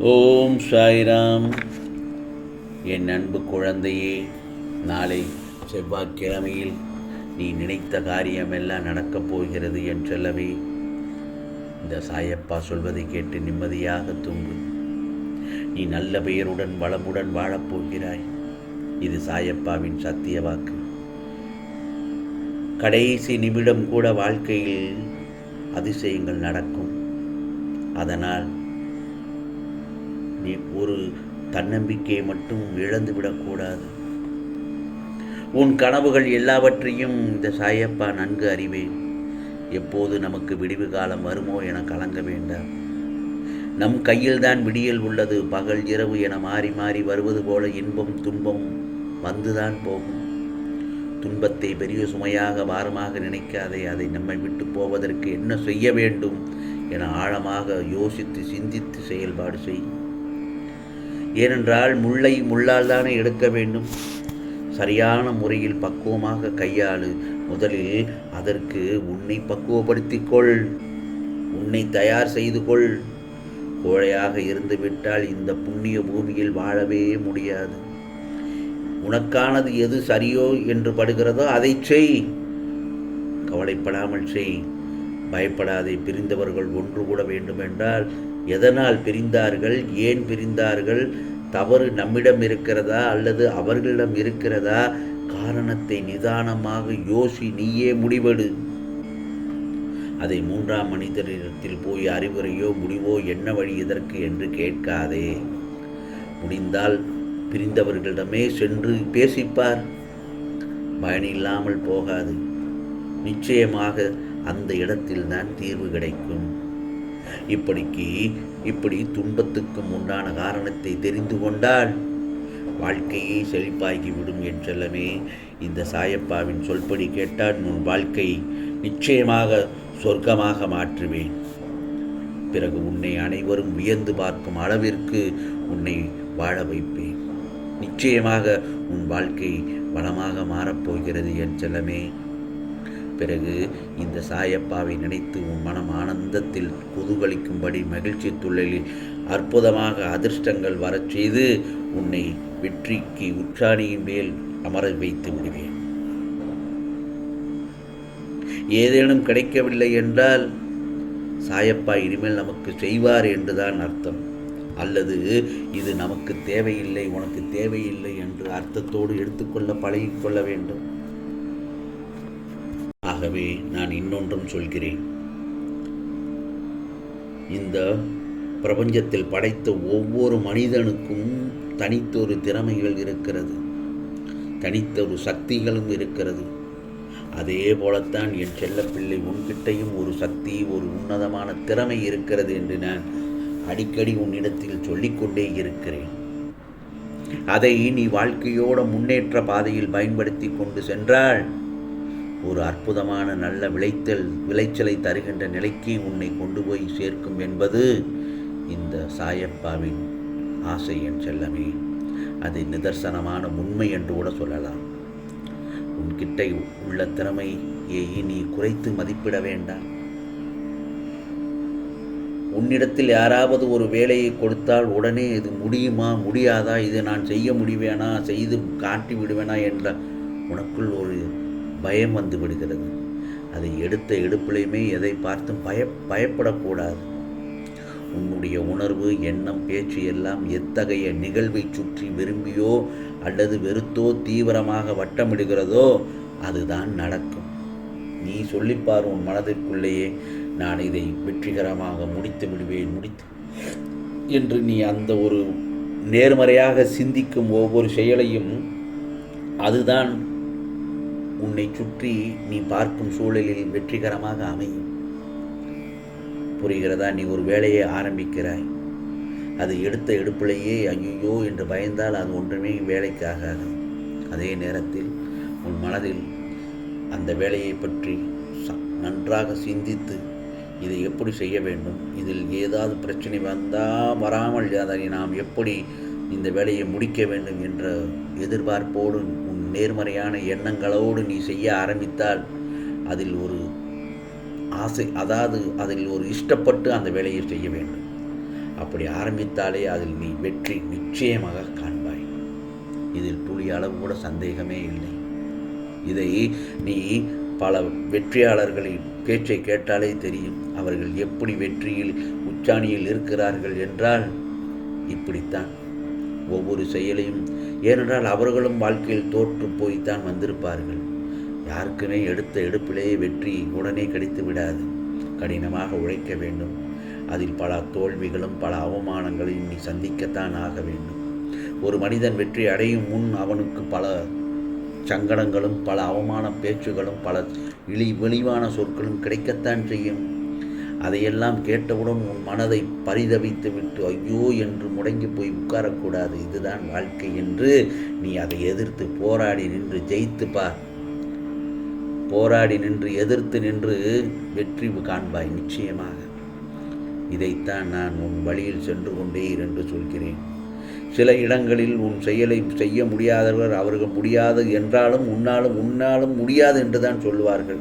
ஓம் சாய்ராம். என் அன்பு குழந்தையே நாளை செவ்வாய்க்கிழமையில் நீ நினைத்த காரியமெல்லாம் நடக்கப் போகிறது என் செல்லவே இந்த சாயப்பா சொல்வதை கேட்டு நிம்மதியாக தூங்கு. நீ நல்ல பெயருடன் வளமுடன் வாழப்போகிறாய் இது சாயப்பாவின் சத்திய வாக்கு. கடைசி நிமிடம் கூட வாழ்க்கையில் அதிசயங்கள் நடக்கும். அதனால் ஒரு தன்னம்பிக்கையை மட்டும் இழந்து விடக்கூடாது. உன் கனவுகள் எல்லாவற்றையும் இந்த சாயப்பா நன்கு அறிவேன். எப்போது நமக்கு விடிவு காலம் வருமோ என கலங்க வேண்டாம். நம் கையில்தான் விடியல் உள்ளது. பகல் இரவு என மாறி மாறி வருவது போல இன்பம் துன்பம் வந்துதான் போகும். துன்பத்தை பெரிய சுமையாக பாரமாக நினைக்காதே. அதை நம்மை விட்டு போவதற்கு என்ன செய்ய வேண்டும் என ஆழமாக யோசித்து சிந்தித்து செயல்பாடு செய். ஏனென்றால் முள்ளை முள்ளால் தானே எடுக்க வேண்டும்? சரியான முறையில் பக்குவமாக கையாளு. முதலில் அதற்கு உன்னை பக்குவப்படுத்திக்கொள். உன்னை தயார் செய்து கொள். கோழையாக இருந்துவிட்டால் இந்த புண்ணிய பூமியில் வாழவே முடியாது. உனக்கானது எது சரியோ என்று படுகிறதோ அதை செய். கவலைப்படாமல் செய். பயப்படாதே. பிரிந்தவர்கள் ஒன்று கூட வேண்டுமென்றால் எதனால் பிரிந்தார்கள்? ஏன் பிரிந்தார்கள்? தவறு நம்மிடம் இருக்கிறதா அல்லது அவர்களிடம் இருக்கிறதா? காரணத்தை நிதானமாக யோசி நீயே முடிவெடு. அதை மூன்றாம் மனிதரிடத்தில் போய் அறிவுரையோ முடிவோ என்ன வழி இதற்கு என்று கேட்காதே. முடிந்தால் பிரிந்தவர்களிடமே சென்று பேசிப்பார். பயன் இல்லாமல் போகாது. நிச்சயமாக அந்த இடத்தில்தான் தீர்வு கிடைக்கும். இப்படிக்கு இப்படி துன்பத்துக்கு உண்டான காரணத்தை தெரிந்து கொண்டால் வாழ்க்கையே செழிப்பாகிவிடும் என்றெல்லாமே இந்த சாயப்பாவின் சொல்படி கேட்டால் உன் வாழ்க்கை நிச்சயமாக சொர்க்கமாக மாற்றுவேன். பிறகு உன்னை அனைவரும் வியந்து பார்க்கும் அளவிற்கு உன்னை வாழ வைப்பேன். நிச்சயமாக உன் வாழ்க்கை வளமாக மாறப்போகிறது என் செல்லமே பிறகு இந்த சாயப்பாவை நினைத்து உன் மனம் ஆனந்தத்தில் குதூகலிக்கும்படி மகிழ்ச்சி துள்ளலில் அற்புதமாக அதிர்ஷ்டங்கள் வரச் செய்து உன்னை வெற்றிக்கு உச்சாணியின் மேல் அமர வைத்து விடுவேன். ஏதேனும் கிடைக்கவில்லை என்றால் சாயப்பா இனிமேல் நமக்கு செய்வார் என்றுதான் அர்த்தம். அல்லது இது நமக்கு தேவையில்லை உனக்கு தேவையில்லை என்று அர்த்தத்தோடு எடுத்துக்கொள்ள பழகிக்கொள்ள வேண்டும். ஆகவே நான் இன்னொன்றும் சொல்கிறேன். இந்த பிரபஞ்சத்தில் படைத்த ஒவ்வொரு மனிதனுக்கும் தனித்தொரு திறமைகள் இருக்கிறது. தனித்தொரு சக்திகளும் இருக்கிறது. அதே போலத்தான் என் செல்லப்பிள்ளை உன்கிட்டையும் ஒரு சக்தி ஒரு உன்னதமான திறமை இருக்கிறது என்று நான் அடிக்கடி உன்னிடத்தில் சொல்லிக்கொண்டே இருக்கிறேன். அதை நீ வாழ்க்கையோட முன்னேற்ற பாதையில் பயன்படுத்தி கொண்டு சென்றால் ஒரு அற்புதமான நல்ல விளைச்சல் விளைச்சலை தருகின்ற நிலைக்கு உன்னை கொண்டு போய் சேர்க்கும் என்பது இந்த சாயப்பாவின் ஆசை என் செல்லமே. அது நிதர்சனமான உண்மை என்று கூட சொல்லலாம். உன்கிட்ட உள்ள திறமையை நீ குறைத்து மதிப்பிட வேண்டாம். உன்னிடத்தில் யாராவது ஒரு வேலையை கொடுத்தால் உடனே இது முடியுமா முடியாதா இதை நான் செய்ய முடிவேனா செய்து காட்டி விடுவேனா என்ற உனக்குள் ஒரு பயம் வந்து விடுகிறது. அதை எடுத்த எடுப்பிலையுமே எதை பார்த்தும் பய பயப்படக்கூடாது. உன்னுடைய உணர்வு எண்ணம் பேச்சு எல்லாம் எத்தகைய நிகழ்வை சுற்றி விரும்பியோ அல்லது வெறுத்தோ தீவிரமாக வட்டமிடுகிறதோ அதுதான் நடக்கும். நீ சொல்லிப்பார் உன் மனதிற்குள்ளேயே நான் இதை வெற்றிகரமாக முடித்து விடுவேன் முடித்து என்று நீ அந்த ஒரு நேர்மறையாக சிந்திக்கும் ஒவ்வொரு செயலையும் அதுதான் உன்னை சுற்றி நீ பார்க்கும் சூழலில் வெற்றிகரமாக அமையும். புரிகிறதா? நீ ஒரு வேலையை ஆரம்பிக்கிறாய். அது எடுத்த எடுப்பிலேயே ஐயோ என்று பயந்தால் அது ஒன்றுமே வேலைக்காகாது. அதே நேரத்தில் உன் மனதில் அந்த வேலையை பற்றி நன்றாக சிந்தித்து இதை எப்படி செய்ய வேண்டும்? இதில் ஏதாவது பிரச்சனை வந்தால் வராமல் அதை நாம் எப்படி இந்த வேலையை முடிக்க வேண்டும் என்ற எதிர்பார்ப்போடு உன் நேர்மறையான எண்ணங்களோடு நீ செய்ய ஆரம்பித்தால் அதில் ஒரு ஆசை அதாவது அதில் ஒரு இஷ்டப்பட்டு அந்த வேலையை செய்ய வேண்டும். அப்படி ஆரம்பித்தாலே அதில் நீ வெற்றி நிச்சயமாக காண்பாய். இதில் துளி அளவு கூட சந்தேகமே இல்லை. இதை நீ பல வெற்றியாளர்களின் பேச்சை கேட்டாலே தெரியும். அவர்கள் எப்படி வெற்றியில் உச்சாணியில் இருக்கிறார்கள் என்றால் இப்படித்தான். ஒவ்வொரு செயலையும் ஏனென்றால் அவர்களும் வாழ்க்கையில் தோற்று போய்த்தான் வந்திருப்பார்கள். யாருக்குமே எடுத்த எடுப்பிலேயே வெற்றி உடனே கிடைத்து விடாது. கடினமாக உழைக்க வேண்டும். அதில் பல தோல்விகளும் பல அவமானங்களையும் நீ சந்திக்கத்தான் ஆக வேண்டும். ஒரு மனிதன் வெற்றி அடையும் முன் அவனுக்கு பல சங்கடங்களும் பல அவமான பேச்சுகளும் பல இழி வெளிவான சொற்களும் கிடைக்கத்தான் செய்யும். அதையெல்லாம் கேட்டவுடன் உன் மனதை பரிதவித்து விட்டு ஐயோ என்று முடங்கி போய் உட்காரக்கூடாது. இதுதான் வாழ்க்கை என்று நீ அதை எதிர்த்து போராடி நின்று ஜெயித்து பார் போராடி நின்று எதிர்த்து நின்று வெற்றி காண்பாய் நிச்சயமாக. இதைத்தான் நான் உன் வழியில் சென்று கொண்டே என்று சொல்கிறேன். சில இடங்களில் உன் செயலை செய்ய முடியாதவர் அவர்கள் முடியாது என்றாலும் உன்னாலும் உன்னாலும் முடியாது என்று தான் சொல்லுவார்கள்.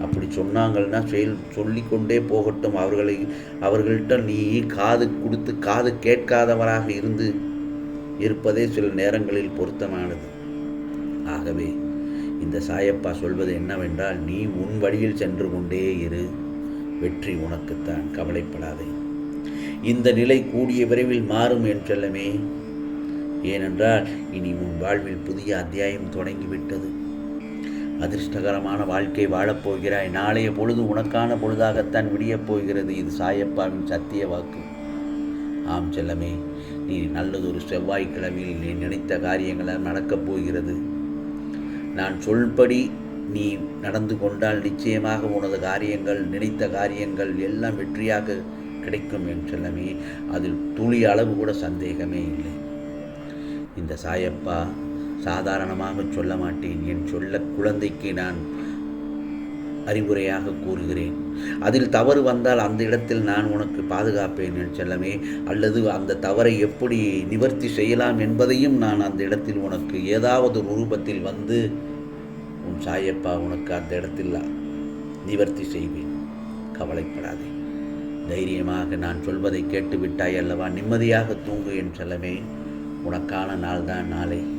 அப்படி சொன்னாங்கன்னா செயல் சொல்லிக்கொண்டே போகட்டும். அவர்களை அவர்கள்ட்ட நீ காது கொடுத்து காது கேட்காதவராக இருந்து இருப்பதே சில நேரங்களில் பொருத்தமானது. ஆகவே இந்த சாயப்பா சொல்வது என்னவென்றால் நீ உன் வழியில் சென்று கொண்டே இரு. வெற்றி உனக்குத்தான் கவலைப்படாதே. இந்த நிலை கூடிய விரைவில் மாறும் என்றெல்லாமே ஏனென்றால் இனி உன் வாழ்வில் புதிய அத்தியாயம் தொடங்கிவிட்டது. அதிர்ஷ்டகரமான வாழ்க்கை வாழப்போகிறாய் நாளைய பொழுது உனக்கான பொழுதாகத்தான் விடியப் போகிறது. இது சாயப்பாவின் சத்திய வாக்கு. ஆம் செல்லமே நீ நல்லதொரு செவ்வாய்க்கிழமையில் நீ நினைத்த காரியங்களால் நடக்கப் போகிறது. நான் சொல்படி நீ நடந்து கொண்டால் நிச்சயமாக உனது காரியங்கள் நினைத்த காரியங்கள் எல்லாம் வெற்றியாக கிடைக்கும் என் செல்லமே. அதில் துளி அளவு கூட சந்தேகமே இல்லை. இந்த சாயப்பா சாதாரணமாக சொல்ல மாட்டேன் என் சொல்ல குழந்தைக்கு நான் அறிவுரையாக கூறுகிறேன். அதில் தவறு வந்தால் அந்த இடத்தில் நான் உனக்கு பாதுகாப்பேன் என் செல்லமே. அல்லது அந்த தவறை எப்படி நிவர்த்தி செய்யலாம் என்பதையும் நான் அந்த இடத்தில் உனக்கு ஏதாவது ரூபத்தில் வந்து உன் சாயப்பா உனக்கு அந்த இடத்தில் நிவர்த்தி செய்வேன். கவலைப்படாதே. தைரியமாக நான் சொல்வதை கேட்டுவிட்டாய் அல்லவா? நிம்மதியாக தூங்கு என் செல்லமே. உனக்கான நாள்தான் நாளை.